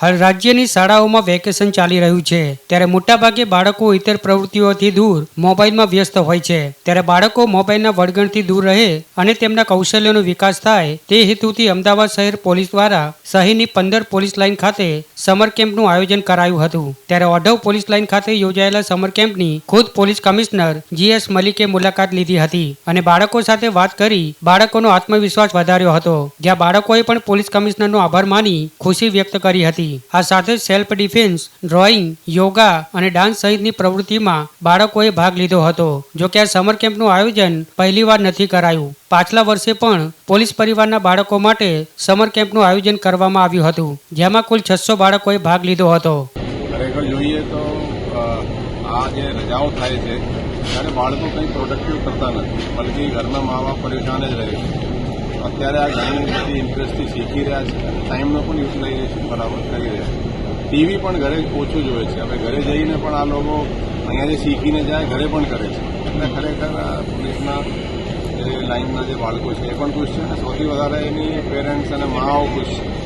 હાલ રાજ્યની શાળાઓમાં વેકેશન ચાલી રહ્યું છે. ત્યારે મોટાભાગે બાળકો ઇતર પ્રવૃત્તિઓથી દૂર મોબાઈલમાં વ્યસ્ત હોય છે. ત્યારે બાળકો મોબાઈલના વળગણથી દૂર રહે અને તેમના કૌશલ્યનો વિકાસ થાય તે હેતુથી અમદાવાદ શહેર પોલીસ દ્વારા શહેરની પંદર પોલીસ લાઇન ખાતે સમર કેમ્પનું આયોજન કરાયું હતું. ત્યારે ઓઢવ પોલીસ લાઇન ખાતે યોજાયેલા સમર કેમ્પની ખુદ પોલીસ કમિશનર જીએસ મલિકે મુલાકાત લીધી હતી અને બાળકો સાથે વાત કરી બાળકોનો આત્મવિશ્વાસ વધાર્યો હતો. જ્યાં બાળકોએ પણ પોલીસ કમિશનરનો આભાર માની ખુશી વ્યક્ત કરી હતી. આ સાથે સેલ્ફ ડિફેન્સ ડ્રોઈંગ યોગા અને ડાન્સ સહિતની પ્રવૃત્તિમાં બાળકોએ ભાગ લીધો હતો. જો કે આ સમર કેમ્પનું આયોજન પહેલીવાર નથી કરાયું. પાછલા વર્ષે પણ પોલીસ પરિવારના બાળકો માટે સમર કેમ્પનું આયોજન કરવામાં આવ્યું હતું, જેમાં કુલ છસો બાળકોએ ભાગ લીધો હતો. ખરેખર જોઈએ તો આ જે રજાઓ થાય છે, ત્યારે બાળકો કંઈ પ્રોડક્ટિવ કરતા નથી, બલકી ઘરના મા બાપ પરેશાન જ રહે છે. અત્યારે આ ઘણી બધી ઇન્ટરેસ્ટથી શીખી રહ્યા છે. ટાઈમનો પણ યુટિલાઇઝેશન બરાબર કરી રહ્યા ટીવી પણ ઘરે ઓછું જોવે છે. હવે ઘરે જઈને પણ આ લોકો અહીંયા જે શીખીને જાય, ઘરે પણ કરે છે. એટલે ખરેખર આ પોલીસના જે લાઇનના જે બાળકો છે, એ પણ ખુશ છે અને સૌથી વધારે એની પેરેન્ટ્સ અને માઓ ખુશ છે.